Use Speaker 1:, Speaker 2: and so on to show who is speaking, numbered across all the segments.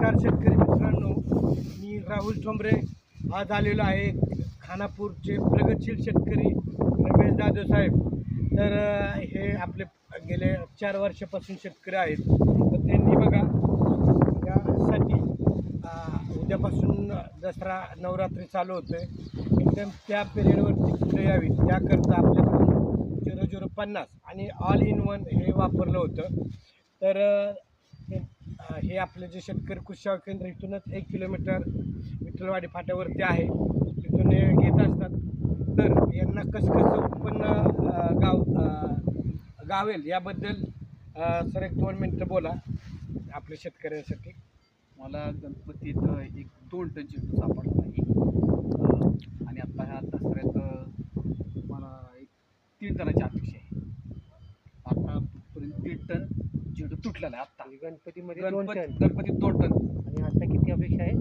Speaker 1: नमस्कार शेतकरी मित्रांनो. मी राहुल ठोंबरे. आज आलेलो आहे खानापूरचे प्रगतशील शेतकरी रमेश जाधव साहेब. तर हे आपले गेले चार वर्षापासून शेतकरी आहेत. तर त्यांनी बघा यासाठी उद्यापासून दसरा नवरात्री चालू होतं आहे एकदम त्या पिरियडवरती फुलं यावीत याकरता आपल्याकडून झिरो झिरो पन्नास आणि ऑल इन वन हे वापरलं होतं. तर हे आपले जे शेतकरी कृषी सेवा केंद्र इथूनच एक किलोमीटर विठ्ठलवाडी फाट्यावरती आहे. तिथून घेत असतात. तर यांना कसं कसं उत्पन्न गाव गावेल याबद्दल सर एक दोन मिनटं बोला आपल्या शेतकऱ्यांसाठी.
Speaker 2: मला गणपतीत एक दोन टन झेंडू सापडला नाही. आणि आता ह्या दसऱ्यात मला एक तीन टनाची अपेक्षा आहे. आतापर्यंत तीन टन झेंडू तुटलेला आहे आत्ता.
Speaker 1: गणपतीमध्ये दोन
Speaker 2: गणपती
Speaker 1: टन.
Speaker 2: गणपतीत दोन टन.
Speaker 1: आणि आता किती अपेक्षा आहे?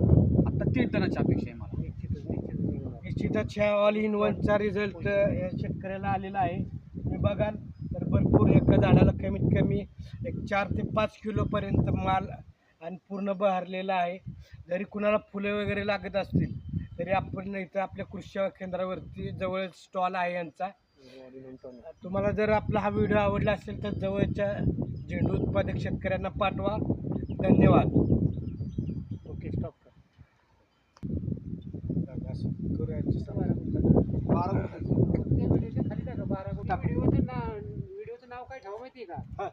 Speaker 2: आता तीन टनाची अपेक्षा आहे मला.
Speaker 1: निश्चितच निश्चितच निश्चितच ह्या ऑल इन वनचा रिझल्ट या शेतकऱ्याला आलेला आहे. तुम्ही बघाल तर भरपूर एका झाडाला कमीत कमी एक चार ते पाच किलोपर्यंत माल आणि पूर्ण बहरलेला आहे. जरी कुणाला फुलं वगैरे लागत असतील तरी आपण इथं आपल्या कृषी सेवा केंद्रावरती जवळ स्टॉल आहे यांचा. तुम्हाला जर आपला हा व्हिडिओ आवडला असेल तर जवळच्या झेंडू उत्पादक शेतकऱ्यांना पाठवा. धन्यवाद. ओके स्टॉप कर.
Speaker 3: व्हिडिओचं नाव काय ठेवा माहिती आहे का?